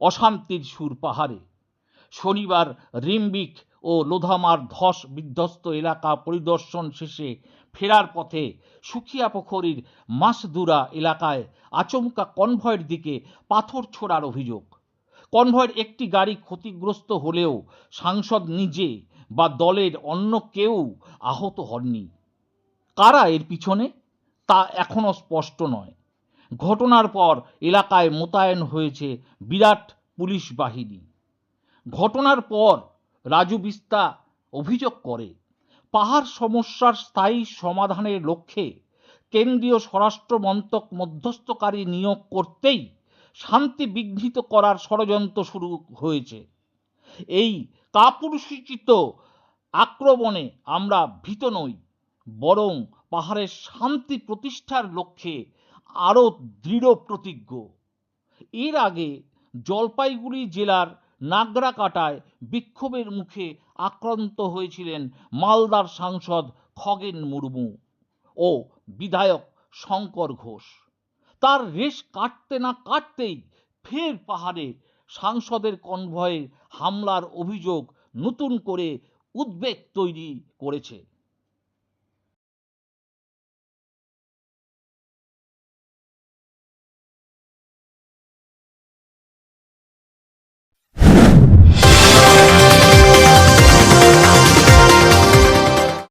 অশান্তির সুর পাহাড়ে। শনিবার রিম্বিক ও লোধামার ধস বিধ্বস্ত এলাকা পরিদর্শন শেষে ফেরার পথে সুখিয়াপোখরীর মাসদুরা এলাকায় আচমকা কনভয়ের দিকে পাথর ছোড়ার অভিযোগ। কনভয়ের একটি গাড়ি ক্ষতিগ্রস্ত হলেও সাংসদ নিজে বা দলের অন্য কেউ আহত হননি। কারা এর পিছনে? তা এখনও স্পষ্ট নয়। ঘটনার পর এলাকায় মোতায়েন হয়েছে বিরাট পুলিশ বাহিনী। ঘটনার পর রাজু বিস্তা অভিযোগ করে, পাহাড় সমস্যার স্থায়ী সমাধানের লক্ষ্যে কেন্দ্রীয় স্বরাষ্ট্র মন্ত্রক মধ্যস্থকারী নিয়োগ করতেই শান্তি বিঘ্নিত করার ষড়যন্ত্র শুরু হয়েছে। এই কাপুরুষোচিত আক্রমণে আমরা ভীত নই, বরং পাহাড়ের শান্তি প্রতিষ্ঠার লক্ষ্যে আরও দৃঢ় প্রতিজ্ঞ। এর আগে জলপাইগুড়ি জেলার নাগরাকাটায় বিক্ষোভের মুখে আক্রান্ত হয়েছিলেন মালদার সাংসদ খগেন মুর্মু ও বিধায়ক শঙ্কর ঘোষ। তার রেশ কাটতে না কাটতেই ফের পাহাড়ে সাংসদের কনভয়ে হামলার অভিযোগ নতুন করে উদ্বেগ তৈরি করেছে।